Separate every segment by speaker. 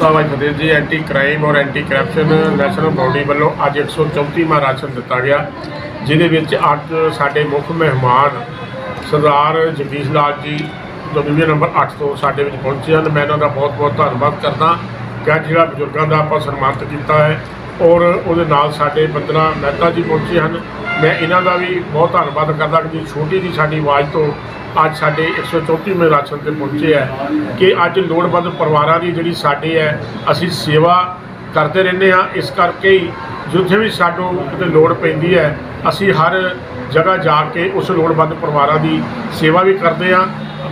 Speaker 1: ਖਾਲਸਾ ਵਾਹਿਗੁਰੂ ਫਤਿਹ ਜੀ anti crime ਔਰ ਐਂਟੀ ਕਰਪਸ਼ਨ ਨੈਸ਼ਨਲ ਬੋਡੀ ਵੱਲੋਂ ਅੱਜ 134ਵਾਂ ਰਾਸ਼ਨ ਦਿੱਤਾ ਗਿਆ, ਜਿਹਦੇ ਵਿੱਚ ਅੱਜ ਸਾਡੇ ਮੁੱਖ ਮਹਿਮਾਨ ਸਰਦਾਰ ਜਗਦੀਸ਼ ਲਾਲ ਜੀ ਡਿਵੀਜ਼ਨ ਨੰਬਰ 8 ਤੋਂ ਸਾਡੇ ਵਿੱਚ ਪਹੁੰਚੇ ਹਨ। ਮੈਂ ਇਹਨਾਂ ਦਾ ਬਹੁਤ ਬਹੁਤ ਧੰਨਵਾਦ ਕਰਦਾ। ਕਿ ਅੱਜ ਜਿਹੜਾ ਬਜ਼ੁਰਗਾਂ ਦਾ ਆਪਾਂ ਸਨਮਾਨਿਤ ਕੀਤਾ ਹੈ ਔਰ ਉਹਦੇ ਨਾਲ ਸਾਡੇ ਬੰਦਨਾ ਮਹਿਤਾ ਜੀ ਪਹੁੰਚੇ ਹਨ। ਮੈਂ ਇਹਨਾਂ ਦਾ ਵੀ ਬਹੁਤ ਧੰਨਵਾਦ ਕਰਦਾ ਕਿ ਜੀ ਛੋਟੀ ਜੀ ਸਾਡੀ ਆਵਾਜ਼ ਤੋਂ ਅੱਜ ਸਾਡੇ 134ਵੇਂ ਰਾਸ਼ਨ ਤੇ ਪਹੁੰਚੇ ਹੈ ਕਿ ਅੱਜ ਲੋੜਵੰਦ ਪਰਿਵਾਰਾਂ ਦੀ ਜਿਹੜੀ ਸਾਡੇ ਹੈ, ਅਸੀਂ ਸੇਵਾ ਕਰਦੇ ਰਹਿੰਦੇ ਹਾਂ। ਇਸ ਕਰਕੇ ਹੀ ਜਿੱਥੇ ਵੀ ਸਾਨੂੰ ਕਿਤੇ ਲੋੜ ਪੈਂਦੀ ਹੈ, ਅਸੀਂ ਹਰ ਜਗ੍ਹਾ ਜਾ ਕੇ ਉਸ ਲੋੜਵੰਦ ਪਰਿਵਾਰਾਂ ਦੀ ਸੇਵਾ ਵੀ ਕਰਦੇ ਹਾਂ।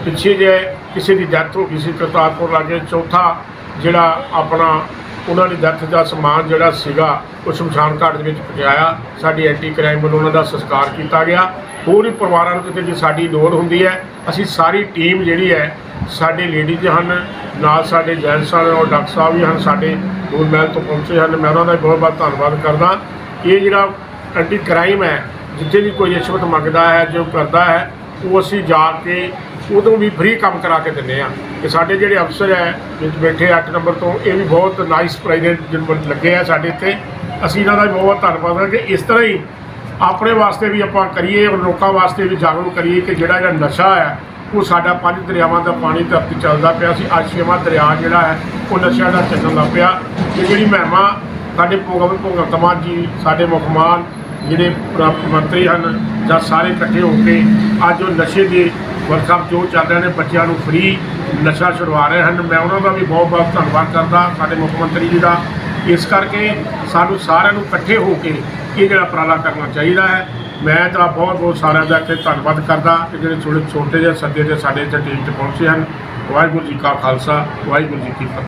Speaker 1: ਪਿੱਛੇ ਜੇ ਕਿਸੇ ਦੀ ਡੈਥ ਹੋ ਗਈ ਸੀ ਕਰਤਾਰਪੁਰ ਲਾਗੇ, ਚੌਥਾ ਜਿਹੜਾ ਆਪਣਾ ਉਹਨਾਂ ਦੀ ਡੈਥ ਦਾ ਸਮਾਨ ਜਿਹੜਾ ਸੀਗਾ, ਉਹ ਸ਼ਮਸ਼ਾਨ ਘਾਟ ਦੇ ਵਿੱਚ ਪਹੁੰਚਾਇਆ। ਸਾਡੀ ਐਂਟੀ ਕ੍ਰਾਈਮ ਵੱਲੋਂ ਉਹਨਾਂ ਦਾ ਸੰਸਕਾਰ ਕੀਤਾ ਗਿਆ। ਹੋਰ ਵੀ ਪਰਿਵਾਰਾਂ ਨੂੰ ਕਿਤੇ ਜੇ ਸਾਡੀ ਲੋੜ ਹੁੰਦੀ ਹੈ, ਅਸੀਂ ਸਾਰੀ ਟੀਮ ਜਿਹੜੀ ਹੈ, ਸਾਡੇ ਲੇਡੀਜ਼ ਹਨ, ਨਾਲ ਸਾਡੇ ਜੈਂਟਸ ਹਨ ਔਰ ਡਾਕਟਰ ਸਾਹਿਬ ਵੀ ਹਨ, ਸਾਡੇ ਦੂਰ ਮਹਿਲ ਤੋਂ ਪਹੁੰਚੇ ਹਨ। ਮੈਂ ਉਹਨਾਂ ਦਾ ਬਹੁਤ ਬਹੁਤ ਧੰਨਵਾਦ ਕਰਦਾ। ਇਹ ਜਿਹੜਾ ਐਂਟੀ ਕ੍ਰਾਈਮ ਹੈ, ਜਿੱਥੇ ਵੀ ਕੋਈ ਰਿਸ਼ਵਤ ਮੰਗਦਾ ਹੈ, ਜੋ ਕਰਦਾ ਹੈ ਉਹ ਅਸੀਂ ਜਾ ਕੇ ਉਦੋਂ ਵੀ ਫ੍ਰੀ ਕੰਮ ਕਰਾ ਕੇ ਦਿੰਦੇ ਆ ਕਿ ਸਾਡੇ ਜਿਹੜੇ ਅਫਸਰ ਹੈ, ਵਿੱਚ ਬੈਠੇ 8 ਨੰਬਰ ਤੋਂ, ਇਹ ਵੀ ਬਹੁਤ ਨਾਈਸ ਪ੍ਰਾਈਵੇਟ ਜਿਨਵਰ ਲੱਗੇ ਆ ਸਾਡੇ ਇੱਥੇ। ਅਸੀਂ ਇਹਨਾਂ ਦਾ ਵੀ ਬਹੁਤ ਧੰਨਵਾਦ ਹਾਂ ਕਿ ਇਸ ਤਰ੍ਹਾਂ ਹੀ ਆਪਣੇ ਵਾਸਤੇ ਵੀ ਆਪਾਂ ਕਰੀਏ ਔਰ ਲੋਕਾਂ ਵਾਸਤੇ ਵੀ ਜਾਗਰੂਕ ਕਰੀਏ ਕਿ ਜਿਹੜਾ ਜਿਹੜਾ ਨਸ਼ਾ ਹੈ, ਉਹ ਸਾਡਾ ਪੰਜ ਦਰਿਆਵਾਂ ਦਾ ਪਾਣੀ ਧਰਤੀ ਚੱਲਦਾ ਪਿਆ ਸੀ। ਅੱਜ ਛੇਵਾਂ ਦਰਿਆ ਜਿਹੜਾ ਹੈ, ਉਹ ਨਸ਼ਿਆਂ ਦਾ ਚੱਲਣ ਲੱਗ ਪਿਆ। ਤੇ ਜਿਹੜੀ ਮਹਿਮਾ ਸਾਡੇ ਭਗਵ ਭਗਵੰਤ ਮਾਨ ਜੀ, ਸਾਡੇ ਮੁਖਮਾਨ ਜਿਹੜੇ ਮੰਤਰੀ ਹਨ ਜਾਂ ਸਾਰੇ ਇਕੱਠੇ ਹੋ ਕੇ ਅੱਜ ਉਹ ਨਸ਼ੇ ਦੇ ਵਰਕਸ਼ਾਪ ਜੋ ਚੱਲ ਰਹੇ ਨੇ, ਬੱਚਿਆਂ ਨੂੰ ਫ੍ਰੀ ਨਸ਼ਾ ਛੁਡਵਾ ਰਹੇ ਹਨ। ਮੈਂ ਉਹਨਾਂ ਦਾ ਵੀ ਬਹੁਤ ਬਹੁਤ ਧੰਨਵਾਦ ਕਰਦਾ, ਸਾਡੇ ਮੁੱਖ ਮੰਤਰੀ ਜੀ ਦਾ। ਇਸ ਕਰਕੇ ਸਾਨੂੰ ਸਾਰਿਆਂ ਨੂੰ ਇਕੱਠੇ ਹੋ ਕੇ ਇਹ ਜਿਹੜਾ ਉਪਰਾਲਾ ਕਰਨਾ ਚਾਹੀਦਾ ਹੈ। ਮੈਂ ਤਾਂ ਬਹੁਤ ਬਹੁਤ ਸਾਰਿਆਂ ਦਾ ਇੱਥੇ ਧੰਨਵਾਦ ਕਰਦਾ ਕਿ ਜਿਹੜੇ ਛੋਟੇ ਛੋਟੇ ਜਿਹੇ ਸੱਦੇ ਤੇ ਸਾਡੇ ਇੱਥੇ ਟੀਮ 'ਚ ਪਹੁੰਚੇ ਹਨ। ਵਾਹਿਗੁਰੂ ਜੀ ਕਾ ਖਾਲਸਾ, ਵਾਹਿਗੁਰੂ ਜੀ ਕੀ ਫਤਿਹ।